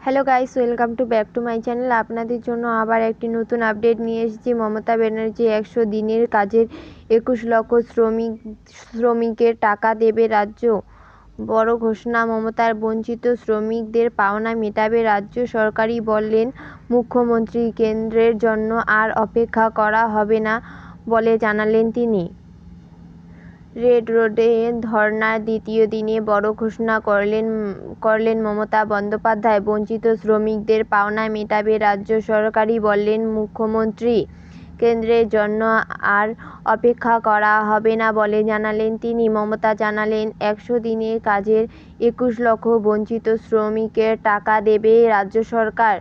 Hello guys welcome to back to my channel আপনাদের জন্য আবার একটি নতুন আপডেট নিয়ে এসেছি। মমতা ব্যানার্জি একশো দিনের কাজের একুশ লক্ষ শ্রমিক, শ্রমিকের টাকা দেবে রাজ্য। বড় ঘোষণা, মমতার বঞ্চিত শ্রমিকদের পাওনা মেটাবে রাজ্য। সরকারই বললেন, মুখ্যমন্ত্রী কেন্দ্রের জন্য আর অপেক্ষা করা হবে না বলে জানালেন তিনি। রেড রোডে ধর্নার দ্বিতীয় দিনে বড় ঘোষণা করলেন করলেন মমতা বন্দ্যোপাধ্যায়। বঞ্চিত শ্রমিকদের পাওনা মেটাবে রাজ্য সরকারই বললেন মুখ্যমন্ত্রী। কেন্দ্রের জন্য আর অপেক্ষা করা হবে না বলে জানালেন তিনি। মমতা জানালেন, একশো দিনের কাজের একুশ লক্ষ বঞ্চিত শ্রমিকের টাকা দেবে রাজ্য সরকার।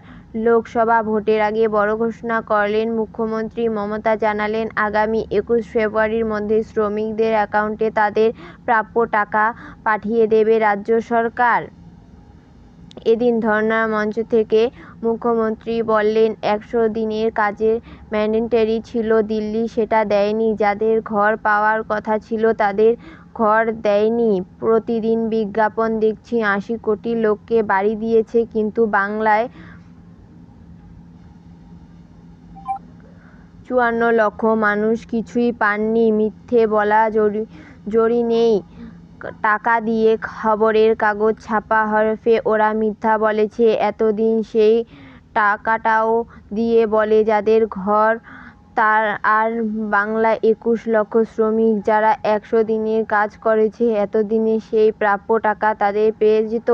লোকসভা ভোটের আগে বড় ঘোষণা করলেন মুখ্যমন্ত্রী মমতা জানালেন, আগামী একুশ ফেব্রুয়ারির মধ্যে শ্রমিকদের অ্যাকাউন্টে তাদের প্রাপ্য টাকা পাঠিয়ে দেবে রাজ্য সরকার। এদিন ধর্নার মঞ্চ থেকে মুখ্যমন্ত্রী বললেন, একশো দিনের কাজের ম্যান্ডেটরি ছিল দিল্লি, সেটা দেয়নি। যাদের ঘর পাওয়ার কথা ছিল তাদের ঘর দেয়নি। প্রতিদিন বিজ্ঞাপন দেখছি, আশি কোটি লোককে বাড়ি দিয়েছে, কিন্তু বাংলায় চুয়ান্ন লক্ষ মানুষ কিছুই পাননি। মিথ্যে বলা জরি নেই। টাকা দিয়ে খবরের কাগজ ছাপা হরফে ওরা মিথ্যা বলেছে। এতদিন সেই টাকাটাও দিয়ে বলে যাদের ঘর, তার আর বাংলা একুশ লক্ষ শ্রমিক যারা একশো দিনের কাজ করেছে, এতদিনে সেই প্রাপ্য টাকা তাদের পেয়ে যেত।